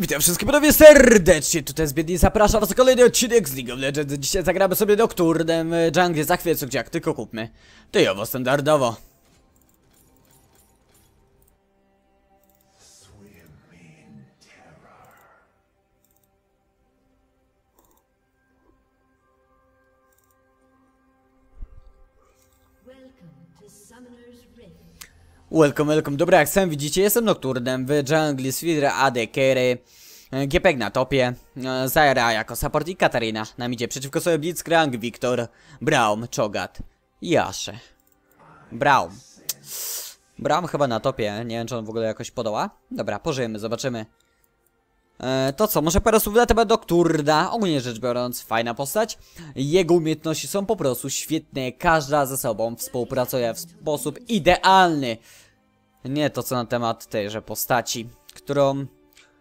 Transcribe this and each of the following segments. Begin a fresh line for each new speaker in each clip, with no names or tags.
Witam wszystkich panowie serdecznie, tutaj jest Biedni, zapraszam was na kolejny odcinek z League of Legends. Dzisiaj zagramy sobie Nocturnem w Jungle za chwilę, gdzie jak tylko kupmy. Tyjowo, standardowo.
Welcome.
Welcome. Dobra, jak sam widzicie, jestem Nocturnem w Jungle, Svidra, AD, Kery, Gepek na topie, e, Zaira jako support i Katarina. Nam idzie przeciwko sobie Blitzcrank, Wiktor, Braum, Chogat, Jasze. Braum. Braum chyba na topie, nie wiem czy on w ogóle jakoś podoła. Dobra, pożyjemy, zobaczymy. E, to co, może parę słów na temat Nocturna. Ogólnie rzecz biorąc, fajna postać. Jego umiejętności są po prostu świetne. Każda ze sobą współpracuje w sposób idealny. Nie to co na temat tejże postaci, którą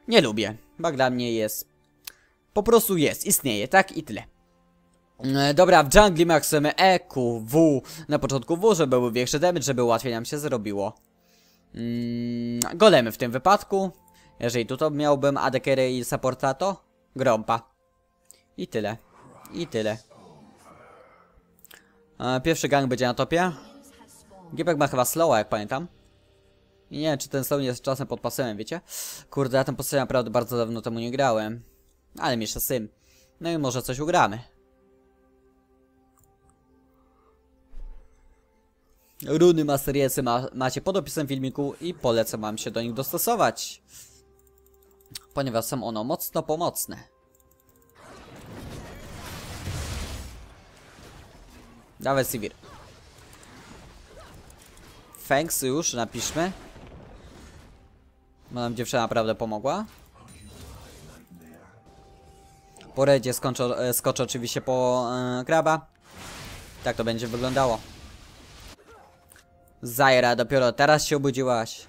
nie lubię. Bo dla mnie jest... Po prostu jest, istnieje, tak i tyle. E, Dobra, w jungli maksujemy E, Q, W. Na początku W, żeby był większy damage, żeby łatwiej nam się zrobiło. Mm, golemy w tym wypadku. Jeżeli tu to miałbym adekery i supportato, grompa. I tyle. I tyle. E, pierwszy gang będzie na topie. Gipek ma chyba slowa, jak pamiętam. I nie wiem, czy ten slow nie jest czasem pod pasem, wiecie? Kurde, ja ten postać naprawdę bardzo dawno temu nie grałem. Ale miesza sym. No i może coś ugramy. Runy Masteriesy ma, macie pod opisem filmiku i polecam wam się do nich dostosować. Ponieważ są one mocno pomocne. Dawaj Sivir. Thanks już, napiszmy. Bo nam dziewczyna naprawdę pomogła. Po redzie skoczę, e, skoczę oczywiście po graba. Tak to będzie wyglądało. Zaira, dopiero teraz się obudziłaś.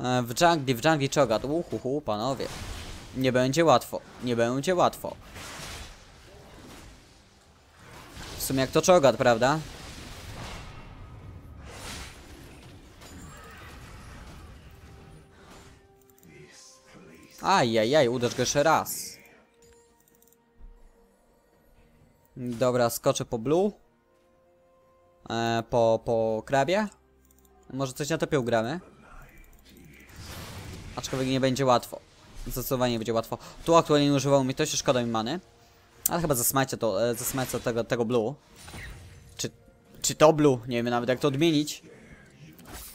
E, W dżungli, w dżungli czogat. Uhuhu, panowie. Nie będzie łatwo. Nie będzie łatwo. W sumie jak to czogat, prawda? Ajajaj, uderz go jeszcze raz. Dobra, skoczę po blue. E, po, po krabie. Może coś na topie ugramy. Aczkolwiek nie będzie łatwo. Zdecydowanie nie będzie łatwo. Tu aktualnie nie używał mi to się szkoda mi many. Ale chyba zasmajcie to, e, zasmajcie tego, tego blue. Czy, czy to blue? Nie wiem nawet jak to odmienić.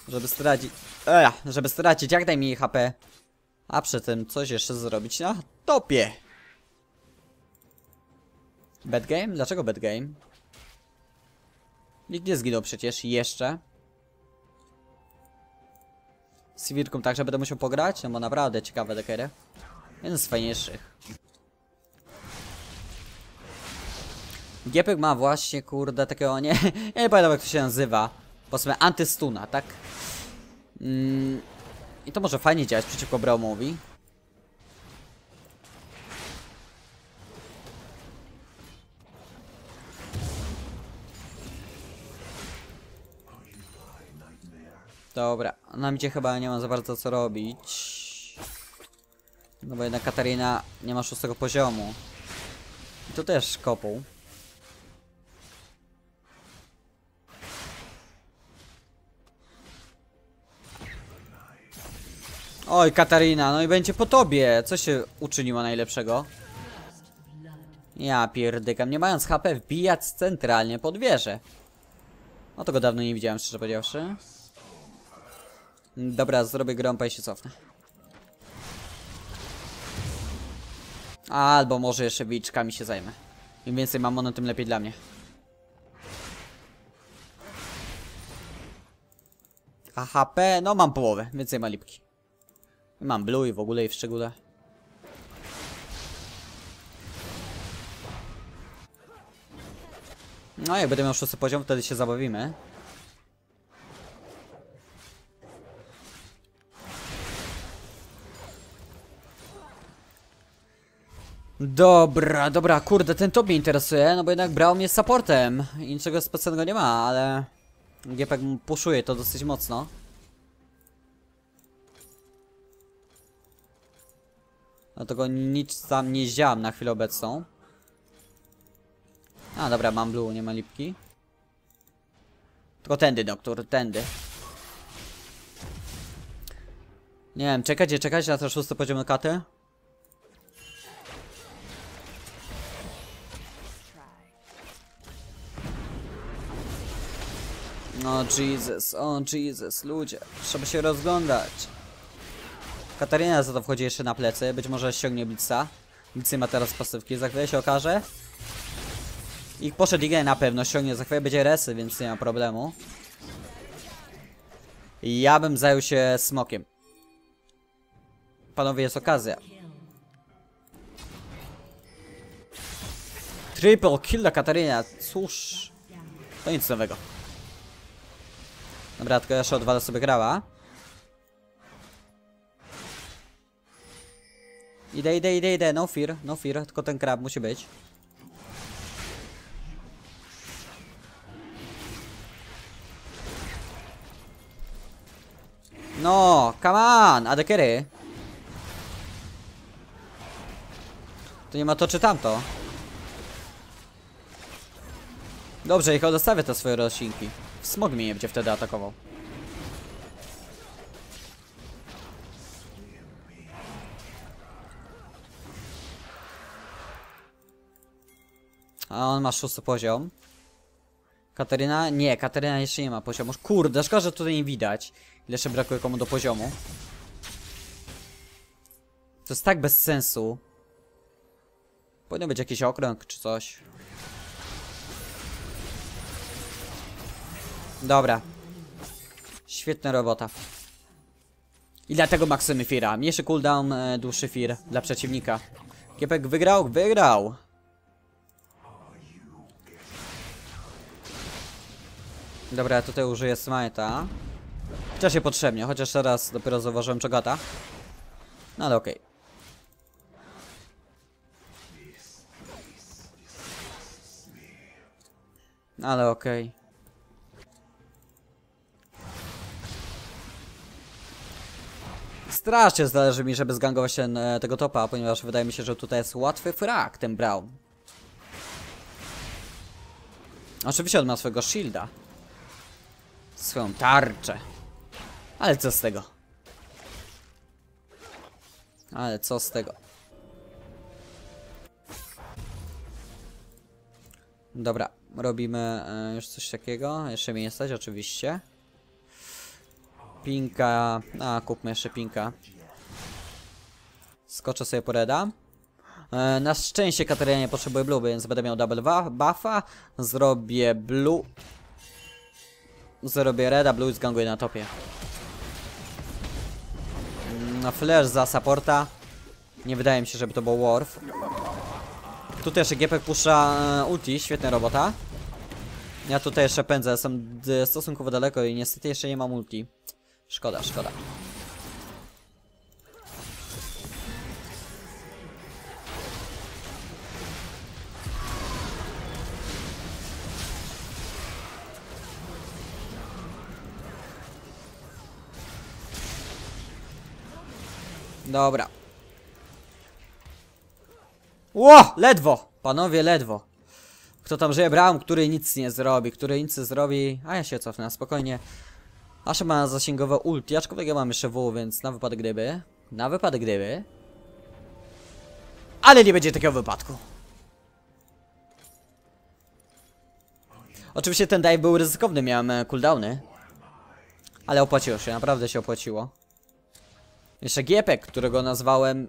Żeby stracić... Ech, żeby stracić jak najmniej HP. A przy tym coś jeszcze zrobić na topie. Bad game? Dlaczego bad game? Nikt nie zginął przecież jeszcze. Z Sivirką także będę musiał pograć, no bo naprawdę ciekawe dekery. Jeden z fajniejszych. Giepek ma właśnie, kurde, takiego, nie, ja nie pamiętam jak to się nazywa. Powiedzmy antystuna, tak? Mm, I to może fajnie działać przeciwko Braumowi. Dobra, nam idzie chyba nie ma za bardzo co robić. No bo jednak Katarina nie ma szóstego poziomu. I to też kopą. Oj, Katarina, no i będzie po tobie. Co się uczyniła najlepszego? Ja pierdykam, nie mając HP wbijać centralnie pod wieżę. No to go dawno nie widziałem, szczerze powiedziawszy. Dobra, zrobię grąpa i się cofnę. Albo może jeszcze wilczkami się zajmę. Im więcej mam monet, tym lepiej dla mnie. A HP, no mam połowę, więcej ma lipki. Mam blue i w ogóle i w szczególe. No jak będę miał szósty poziom, wtedy się zabawimy. Dobra, dobra, kurde, ten top mnie interesuje, no bo jednak brał mnie supportem i niczego specjalnego nie ma, ale Giepek puszuje to dosyć mocno. Dlatego nic tam nie zdziałam na chwilę obecną. A dobra, mam blue, nie ma lipki. Tylko tędy, doktor, tędy. Nie wiem, czekajcie, czekajcie na ten szósty poziom katy. No Jesus, o Jesus, ludzie, trzeba się rozglądać. Katarina za to wchodzi jeszcze na plecy, być może ściągnie Blitza. Blitz ma teraz pasywki, za chwilę się okaże. Ich poszedł Igen na pewno, ściągnie, za chwilę będzie resy, więc nie ma problemu. Ja bym zajął się smokiem. Panowie, jest okazja. Triple kill dla Katarina, cóż. To nic nowego. Dobra, tylko jeszcze odwalę sobie grała. Idę, idę, idę, idę, no fear, no fear, tylko ten krab musi być. No, come on, adekery. To nie ma to czy tamto. Dobrze, ich odstawię te swoje roślinki. Smog mnie nie będzie wtedy atakował. On ma szósty poziom. Kateryna? Nie, Kateryna jeszcze nie ma poziomu. Kurde, szkoda, że tutaj nie widać. Ile jeszcze brakuje komu do poziomu. To jest tak bez sensu. Powinien być jakiś okrąg czy coś. Dobra. Świetna robota. I dlatego maksymy Fira. Mniejszy cooldown, e, dłuższy Fir dla przeciwnika. Kiepek wygrał? Wygrał! Dobra, ja tutaj użyję smite'a. Chociaż się potrzebnie, chociaż teraz dopiero zauważyłem czogata. No ale okej. Ale okej. Strasznie zależy mi, żeby zgangować ten, e, tego topa, ponieważ wydaje mi się, że tutaj jest łatwy frak, ten Brown. Oczywiście on ma swojego shielda. Swoją tarczę. Ale co z tego? Ale co z tego? Dobra, robimy e, już coś takiego. Jeszcze mnie nie stać, oczywiście. Pinka. A, kupmy jeszcze pinka. Skoczę sobie po reda. E, na szczęście Katarina nie potrzebuje blue, więc będę miał double buffa. Zrobię blue. Zrobię reda, blue i zganguję na topie. Na flash za supporta. Nie wydaje mi się, żeby to był Worf. Tutaj jeszcze Gepek puszcza e, ulti, świetna robota. Ja tutaj jeszcze pędzę, jestem d- stosunkowo daleko i niestety jeszcze nie mam ulti. Szkoda, szkoda. Dobra. Ło! Ledwo! Panowie, ledwo. Kto tam żyje? Braum, który nic nie zrobi, który nic nie zrobi. A ja się cofnę, spokojnie. Asha ma zasięgowe ulti, aczkolwiek ja mam jeszcze W, więc na wypadek gdyby. Na wypadek gdyby. Ale nie będzie takiego wypadku. Oczywiście ten dive był ryzykowny, miałem e, cooldowny. Ale opłaciło się, naprawdę się opłaciło. Jeszcze Giepek, którego nazwałem,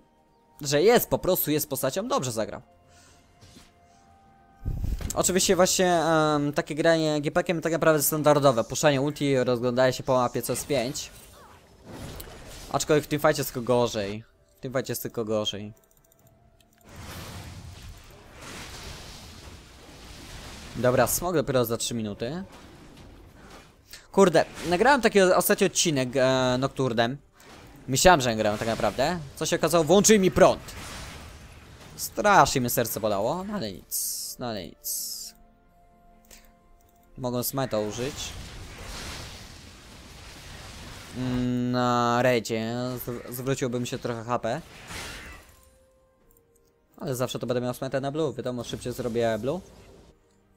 że jest, po prostu jest postacią, dobrze zagrał. Oczywiście właśnie em, takie granie GPkiem tak naprawdę standardowe. Puszczanie ulti, rozglądaje się po mapie co z 5. Aczkolwiek w tym fightie jest tylko gorzej. W tym fightie jest tylko gorzej. Dobra, smog dopiero za 3 minuty. Kurde, nagrałem taki ostatni odcinek e, Nocturdem. Myślałem, że grałem tak naprawdę. Co się okazało, włączył mi prąd. Strasznie mi serce bolało, no ale nic, no ale nic. Mogą smeta użyć. Mm, Na redzie zw- zwróciłbym się trochę HP. Ale zawsze to będę miał smite na blue, wiadomo, szybciej zrobię blue.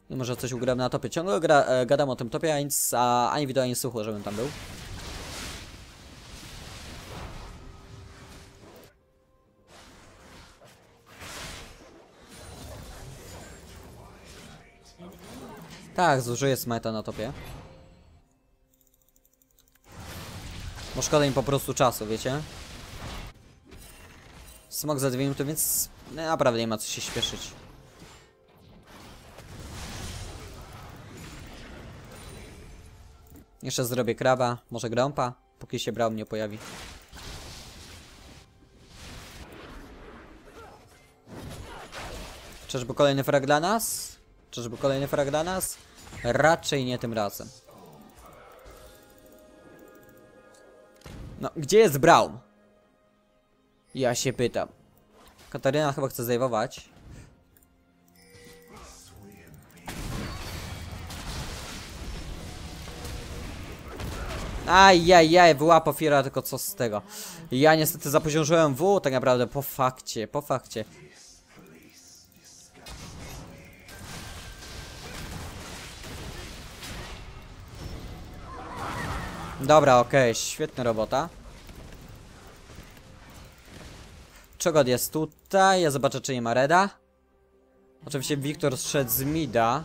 I może coś ugram na topie. Ciągle gra, e, gadam o tym topie, a nic, a, ani wideo, ani słuchu, żebym tam był. Tak, zużyję smite'a na topie. Bo szkoda im po prostu czasu, wiecie? Smok za dwie minuty, więc no, naprawdę nie ma co się śpieszyć. Jeszcze zrobię kraba, może grąpa, póki się Braum nie pojawi. Czyżby kolejny frag dla nas? Czyżby kolejny frag dla nas? Raczej nie tym razem. No, gdzie jest Braum? Ja się pytam. Kataryna chyba chce zajwować. Ajajaj, wyłapał Fiora, tylko co z tego? Ja niestety zapoziożyłem W, tak naprawdę, po fakcie, po fakcie. Dobra, okej, świetna robota. Czego jest tutaj? Ja zobaczę, czy nie ma Reda. Oczywiście Wiktor zszedł z mida.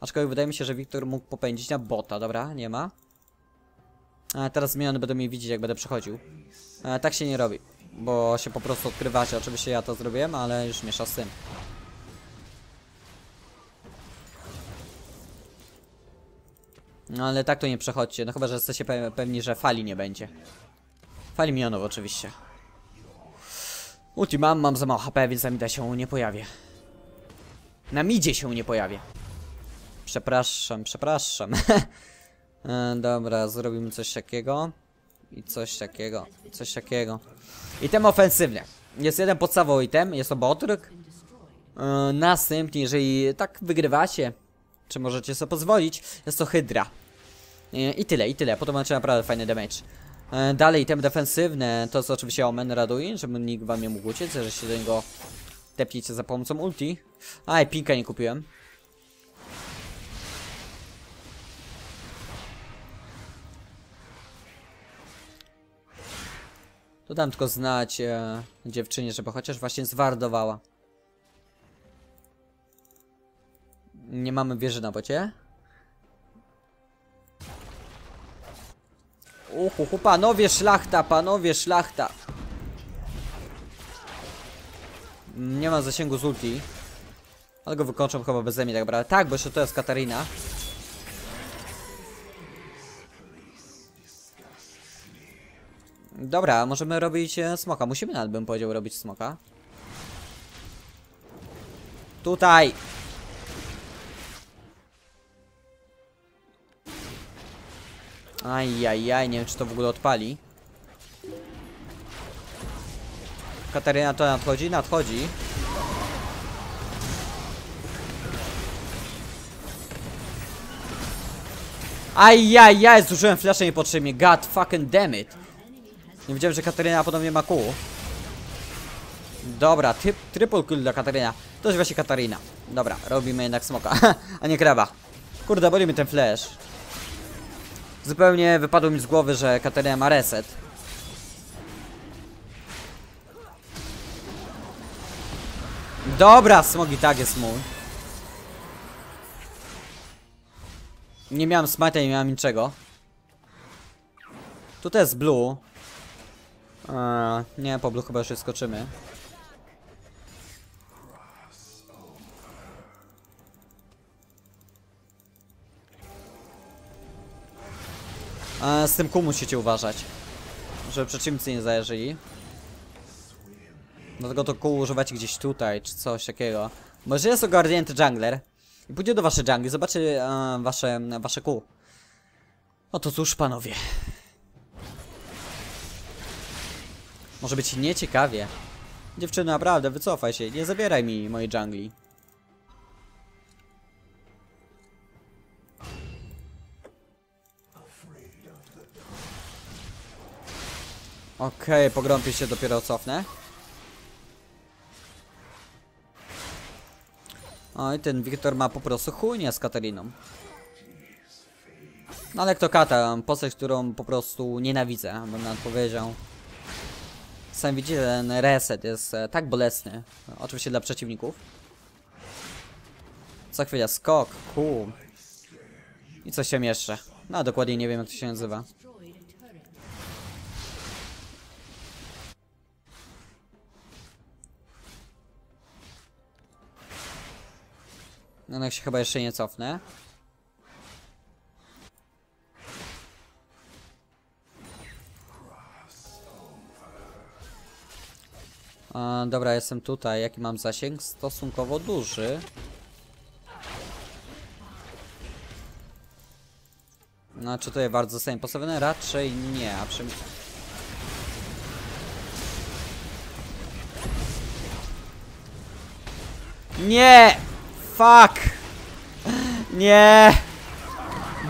Aczkolwiek wydaje mi się, że Wiktor mógł popędzić na bota. Dobra, nie ma. A teraz zmiany będą mnie widzieć, jak będę przechodził. E, tak się nie robi, bo się po prostu odkrywacie. Oczywiście ja to zrobiłem, ale już miesza z tym. No ale tak to nie przechodźcie, no chyba, że jesteście pe pewni, że fali nie będzie. Fali minionów oczywiście. Ulti mam, mam za mało HP, więc na mida się nie pojawię. Na midzie się nie pojawię. Przepraszam, przepraszam. e, dobra, zrobimy coś takiego. I coś takiego, coś takiego. Item ofensywny. Jest jeden podstawowy item, jest to Botryk. E, następnie, jeżeli tak wygrywacie, czy możecie sobie pozwolić, jest to Hydra. E, I tyle, i tyle. Potem macie naprawdę fajny damage. E, dalej, item defensywne, to jest oczywiście Omen Raduin, żeby nikt wam nie mógł uciec, że się do niego tepniecie za pomocą ulti. A, i pinka nie kupiłem. To dam tylko znać e, dziewczynie, żeby chociaż właśnie zwardowała. Nie mamy wieży na bocie. Uhu, panowie szlachta, panowie szlachta. Nie ma zasięgu z ulti. Ale go wykończą chyba bez mnie, tak naprawdę. Tak, bo jeszcze to jest Katarina. Dobra, możemy robić e, smoka. Musimy nawet, bym powiedział, robić smoka. Tutaj! Ajajaj, nie wiem czy to w ogóle odpali. Kataryna to nadchodzi? Nadchodzi. Ajajaj, zużyłem flaszę niepotrzebnie. God fucking damn it. Nie wiedziałem, że Kataryna podobnie ma kół. Dobra, typ, triple kill dla Kataryna. To jest właśnie Kataryna. Dobra, robimy jednak smoka, a nie kraba. Kurde, boli mi ten flash. Zupełnie wypadło mi z głowy, że Kataryna ma reset. Dobra, smogi tak jest mój. Nie miałem smite'a, nie miałem niczego. Tutaj jest blue. Eee, nie, po blue chyba już skoczymy. A z tym kół musicie uważać. Żeby przeciwnicy nie zajarzyli. Dlatego to kół używać gdzieś tutaj, czy coś takiego. Może jest ogarnięty jungler. I pójdzie do waszej jungli, zobaczy e, wasze, wasze kół. No to cóż, panowie. Może być nieciekawie. Dziewczyna, naprawdę, wycofaj się, nie zabieraj mi mojej jungli. Okej, okay, pogrąpię się, dopiero cofnę. Oj, ten Wiktor ma po prostu chujnie z Katariną. No ale kto kata, postać, którą po prostu nienawidzę, bym nawet powiedział. Sam widzicie, ten reset jest e, tak bolesny. Oczywiście dla przeciwników. Co chwila skok, kół. I coś się jeszcze. No dokładnie nie wiem jak to się nazywa. No no, się chyba jeszcze nie cofnę. Dobra, jestem tutaj. Jaki mam zasięg? Stosunkowo duży. No, czy tutaj bardzo zostanie postawione? Raczej nie, a przy... Nie! Fuck! Nie!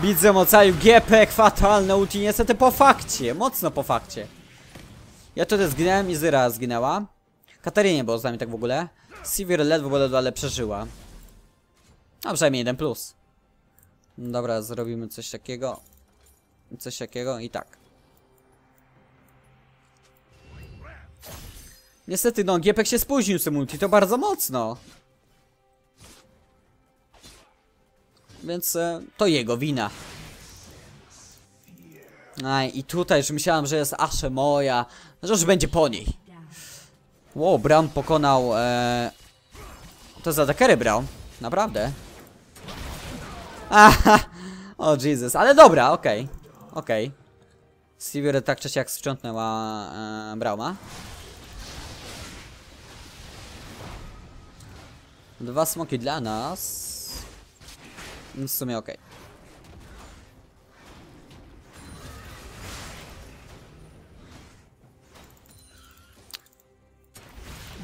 Widzę ocalił GP, fatalne ulti, niestety po fakcie, mocno po fakcie. Ja tutaj zginęłem i Zyra zginęła. Katarynie było z nami tak w ogóle. Sivir ledwo, ledwo, ale przeżyła. A przynajmniej jeden plus. Dobra, zrobimy coś takiego. Coś takiego i tak. Niestety, no, Giepek się spóźnił z tym ulti, to bardzo mocno. Więc e, to jego wina. Aj, i tutaj już myślałem, że jest Ashe moja, że już będzie po niej. Wow, Brown pokonał... E... To za Dakery Brown, naprawdę. Aha, o Jesus, ale dobra, okej, okej. Sivir tak czy siak sprzątnęła e, Brauma. Dwa smoki dla nas. W sumie okej.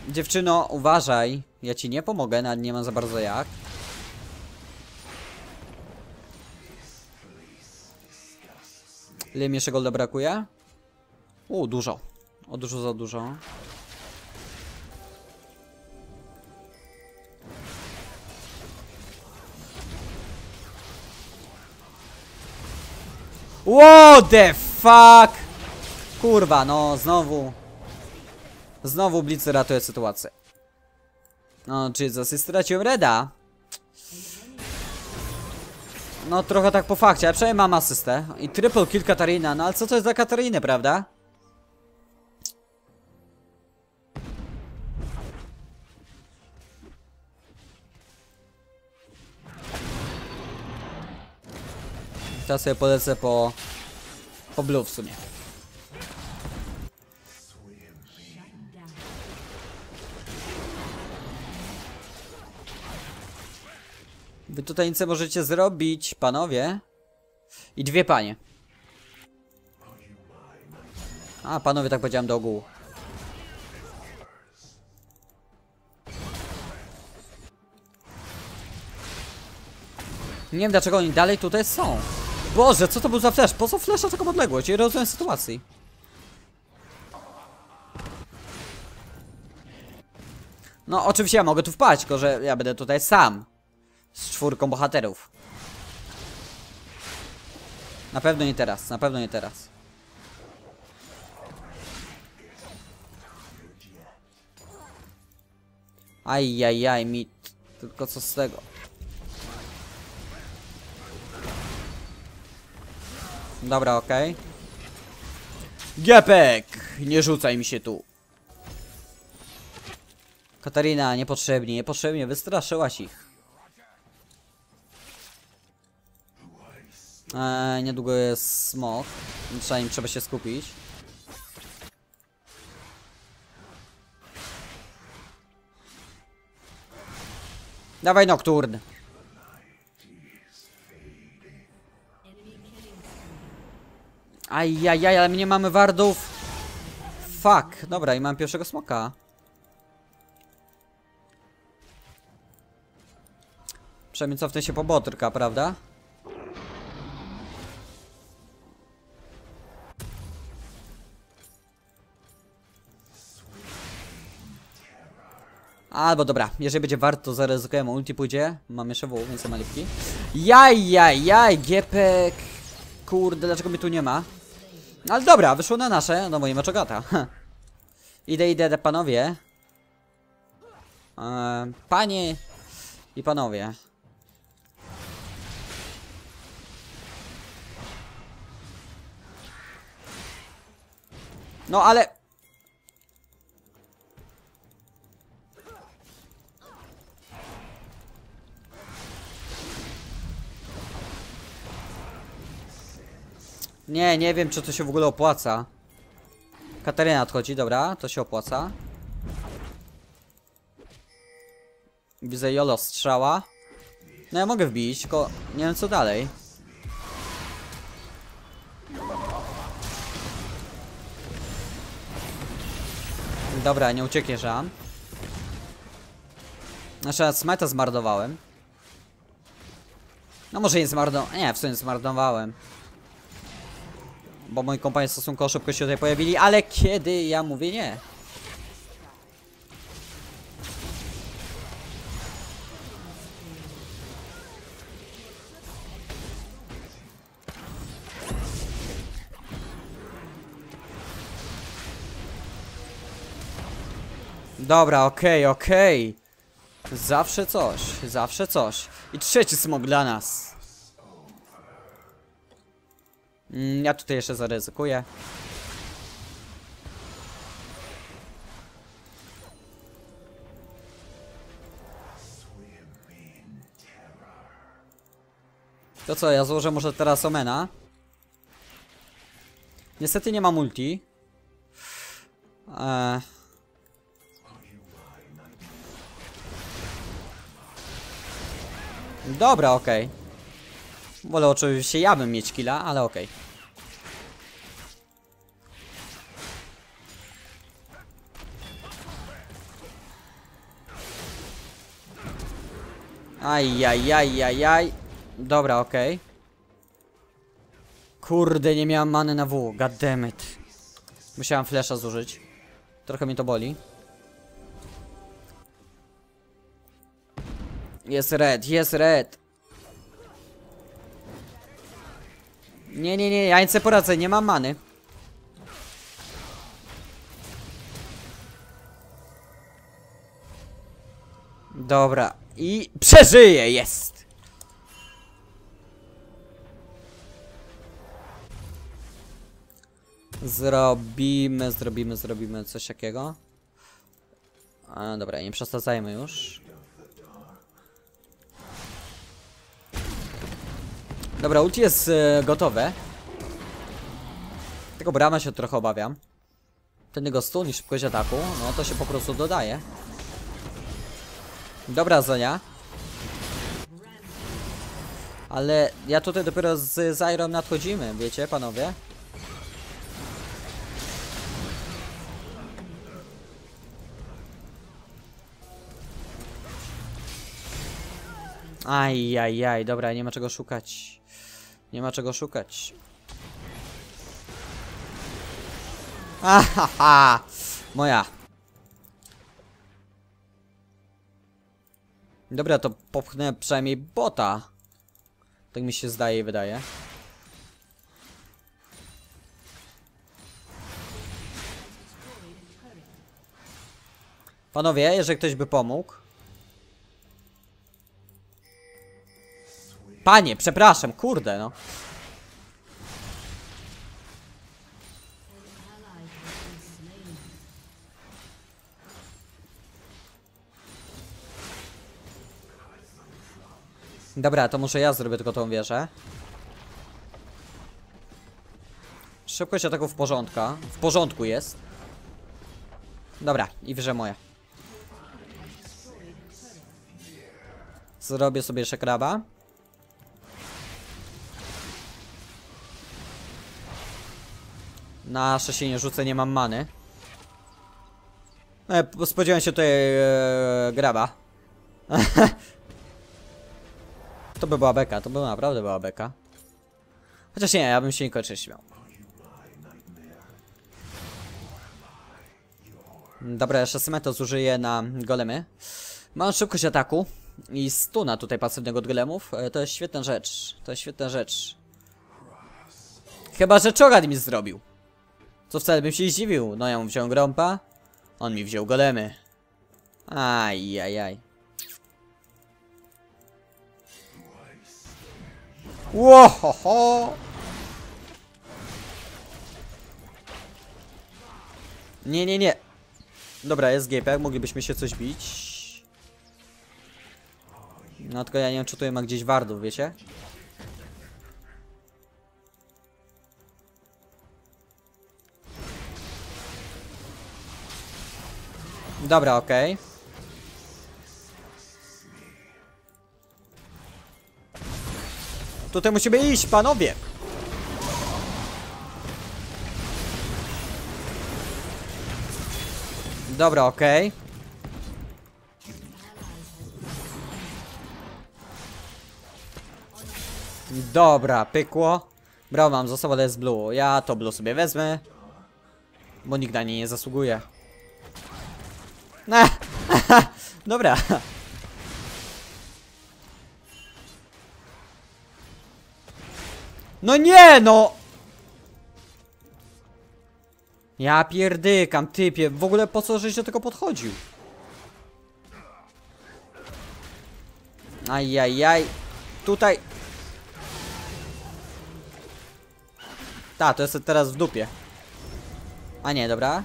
Dziewczyno, uważaj. Ja ci nie pomogę, nawet nie mam za bardzo jak. Ile mi jeszcze golda brakuje? U, dużo. O, dużo za dużo. What the fuck? Kurwa, no znowu. Znowu Blitz ratuje sytuację. No, Jesus, i straciłem Reda. No, trochę tak po fakcie, ale przynajmniej mam asystę. I triple kill Katarina, no ale co to jest za Katarinę, prawda? Teraz sobie polecę po... Po blue w sumie. Wy tutaj nic możecie zrobić, panowie. I dwie panie. A, panowie, tak powiedziałem do ogółu. Nie wiem dlaczego oni dalej tutaj są. Boże, co to był za flash? Po co flash na taką odległość? Nie rozumiem sytuacji. No, oczywiście ja mogę tu wpaść, tylko że ja będę tutaj sam. Z czwórką bohaterów. Na pewno nie teraz, na pewno nie teraz. Ajajaj, mit. Tylko co z tego? Dobra, okej. Giepek! Nie rzucaj mi się tu. Katarina, niepotrzebnie, niepotrzebnie, wystraszyłaś ich. Eee, niedługo jest smok, przynajmniej trzeba się skupić. Dawaj Nocturne. Ajajaj, ale my nie mamy wardów. Fuck, dobra i mam pierwszego smoka. Przynajmniej cofnę się po botrka, prawda? Albo dobra, jeżeli będzie warto, zaryzykujemy ulti pójdzie. Mam jeszcze W, więc ma lipki. Jaj, jaj, jaj, Giepek. Kurde, dlaczego mnie tu nie ma? Ale dobra, wyszło na nasze, no moje maczogata. Idę, idę, panowie. Eee, panie i panowie. No ale... Nie, nie wiem czy to się w ogóle opłaca. Katarina odchodzi, dobra, to się opłaca. Widzę Jolo strzała. No ja mogę wbić, tylko nie wiem co dalej. Dobra, nie uciekniesz, a? Znaczy, smeta zmarnowałem. No może nie zmarnowałem. Nie, w sumie zmarnowałem. Bo moi kompanie stosunkowo szybko się tutaj pojawili, ale kiedy ja mówię nie? Dobra, okej, okej. Zawsze coś, zawsze coś. I trzeci smog dla nas. Ja tutaj jeszcze zaryzykuję. To co, ja złożę może teraz Omena. Niestety nie ma multi. Eee. Dobra, okej. Wolę oczywiście ja bym mieć killa, ale okej. Ajajajajaj. Dobra, okej. Kurde, nie miałam many na W. God damn it. Musiałam flesza zużyć. Trochę mnie to boli. Jest red, jest red. Nie, nie, nie, ja nic poradzę, nie mam many. Dobra, i przeżyję, jest! Zrobimy, zrobimy, zrobimy coś takiego. A, dobra, nie przesadzajmy już. Dobra, ulti jest e, gotowe. Tego brama się trochę obawiam. Ten jego stun i szybkość ataku, no to się po prostu dodaje. Dobra, Zonia. Ale ja tutaj dopiero z Zyrą nadchodzimy, wiecie, panowie? Aj, aj, aj, dobra, nie ma czego szukać. Nie ma czego szukać. Ahaha! Moja. Dobra, to popchnę przynajmniej bota. Tak mi się zdaje i wydaje. Panowie, jeżeli ktoś by pomógł. Panie, przepraszam, kurde no. Dobra, to może ja zrobię tylko tą wieżę. Szybkość ataku w porządku. W porządku jest. Dobra, i wieżę moja. Zrobię sobie jeszcze kraba. Na się nie rzucę, nie mam many. E, spodziewałem się tutaj e, graba. to by była beka, to by naprawdę była beka. Chociaż nie, ja bym się nie kończył śmiał. Dobra, jeszcze Semeto zużyję na golemy. Mam szybkość ataku i stuna tutaj pasywnego od golemów. E, To jest świetna rzecz. To jest świetna rzecz. Chyba, że Chogat mi zrobił. Co wcale bym się zdziwił. No ja mu wziąłem grąpa. On mi wziął golemy. Aj, aj, aj. Łohoho! Nie, nie, nie. Dobra, jest GP, moglibyśmy się coś bić. No tylko ja nie wiem, czy tutaj ma gdzieś wardów, wiecie? Dobra, okej. Tutaj musimy iść, panowie! Dobra, okej. Dobra, pykło. Brawo, mam za sobą Les Blue. Ja to Blue sobie wezmę. Bo nikt na nie nie zasługuje. Dobra. No nie, no! Ja pierdykam, typie. W ogóle po co żeś do tego podchodził? Ajajaj. Tutaj. Ta, to jest teraz w dupie. A nie, dobra.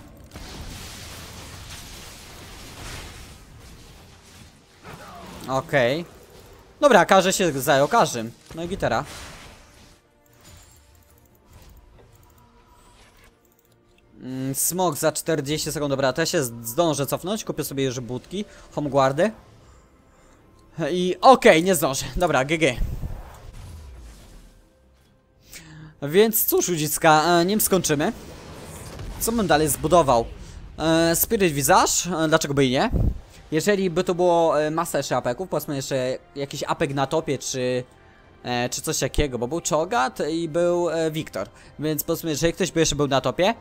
Okej. Dobra, każe się zajął każdym. No i gitara. Smok za 40 sekund, dobra, to ja się zdążę cofnąć, kupię sobie już budki, homeguardy. I okej, nie zdążę, dobra, GG. Więc cóż, ludzicka, e, nim skończymy. Co bym dalej zbudował? E, Spirit Visage, e, dlaczego by i nie? Jeżeli by to było masa jeszcze apeków, powiedzmy jeszcze jakiś apek na topie, czy... E, czy coś takiego, bo był Chogat i był e, Wiktor. Więc powiedzmy, jeżeli ktoś by jeszcze był na topie, mm,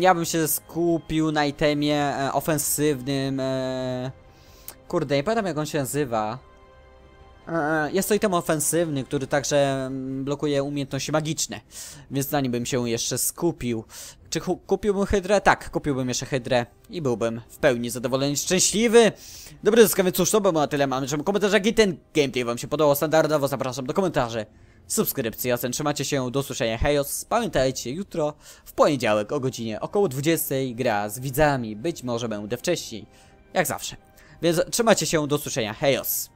ja bym się skupił na itemie e, ofensywnym. E, kurde, nie pamiętam jak on się nazywa. E, Jest to item ofensywny, który także mm, blokuje umiejętności magiczne, więc na nim bym się jeszcze skupił. Czy kupiłbym hydrę? Tak, kupiłbym jeszcze hydrę i byłbym w pełni zadowolony szczęśliwy. Dobry zyska, więc cóż, to było na tyle. Mam jeszcze komentarz, jak i ten gameplay wam się podobał. Standardowo zapraszam do komentarzy, subskrypcji, a ten trzymajcie się, do usłyszenia, hejos. Pamiętajcie, jutro w poniedziałek o godzinie około 20 gra z widzami. Być może będę wcześniej, jak zawsze. Więc trzymajcie się, do usłyszenia, hejos.